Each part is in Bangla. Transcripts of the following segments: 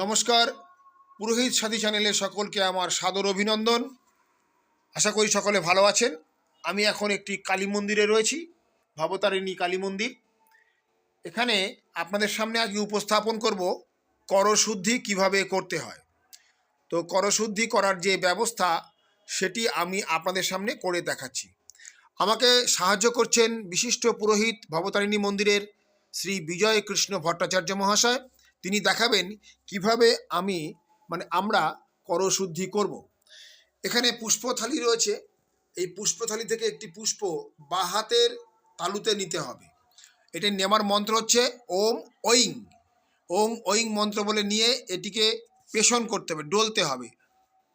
নমস্কার, পুরোহিত সাথী চ্যানেলে সকলকে আমার সাদর অভিনন্দন। আশা করি সকলে ভালো আছেন। আমি এখন একটি কালী মন্দিরে রয়েছি, ভবতারিণী কালী মন্দির। এখানে আপনাদের সামনে আজকে উপস্থাপন করব করশুদ্ধি কীভাবে করতে হয়। তো করশুদ্ধি করার যে ব্যবস্থা, সেটি আমি আপনাদের সামনে করে দেখাচ্ছি। আমাকে সাহায্য করছেন বিশিষ্ট পুরোহিত ভবতারিণী মন্দিরের শ্রী বিজয় কৃষ্ণ ভট্টাচার্য মহাশয়। তিনি দেখাবেন কীভাবে আমি মানে আমরা করশুদ্ধি করব। এখানে পুষ্পথালি রয়েছে। এই পুষ্পথালি থেকে একটি পুষ্প বা হাতের তালুতে নিতে হবে। এটা নেমার মন্ত্র হচ্ছে ওম ঐং। ওম ঐং মন্ত্র বলে নিয়ে এটিকে পেষণ করতে হবে, ডলতে হবে।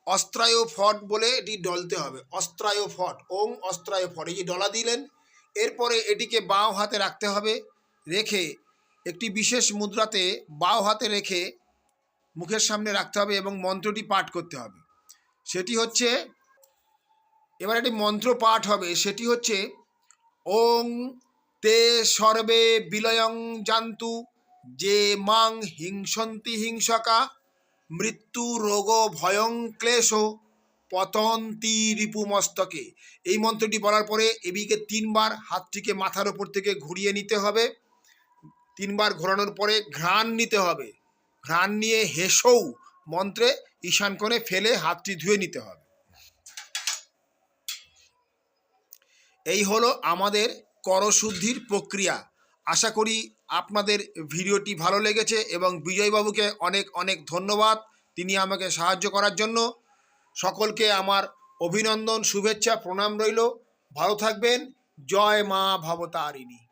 অস্ত্রায় ফট বলে এটি ডলতে হবে। অস্ত্রায় ফট ওম অস্ত্রায় ফট এই যে ডলা দিলেন, এরপরে এটিকে বাঁ হাতে রাখতে হবে। রেখে একটি বিশেষ মুদ্রাতে বাও হাতে রেখে মুখের সামনে রাখতে হবে এবং মন্ত্রটি পাঠ করতে হবে। সেটি হচ্ছে, এবার একটি মন্ত্র পাঠ হবে। সেটি হচ্ছে, ওং তে সর্বে বিলয়ং জান্তু, যে মাং হিংসন্তি হিংসকা, মৃত্যু রোগ ভয়ং ক্লেশ, পতন্তি রিপুমস্তকে। এই মন্ত্রটি বলার পরে এবিকে তিনবার হাতটিকে মাথার ওপর থেকে ঘুরিয়ে নিতে হবে। তিনবার ঘোরানোর পরে ঘ্রাণ নিতে হবে। ঘ্রাণ নিয়ে হেসৌ মন্ত্রে ঈশান কোণে ফেলে হাতটি ধুয়ে নিতে হবে। এই হলো আমাদের করশুদ্ধির প্রক্রিয়া। আশা করি আপনাদের ভিডিওটি ভালো লেগেছে এবং বিজয়বাবুকে অনেক অনেক ধন্যবাদ। তিনি আমাকে সাহায্য করার জন্য। সকলকে আমার অভিনন্দন, শুভেচ্ছা, প্রণাম রইল। ভালো থাকবেন। জয় মা ভবতারিণী।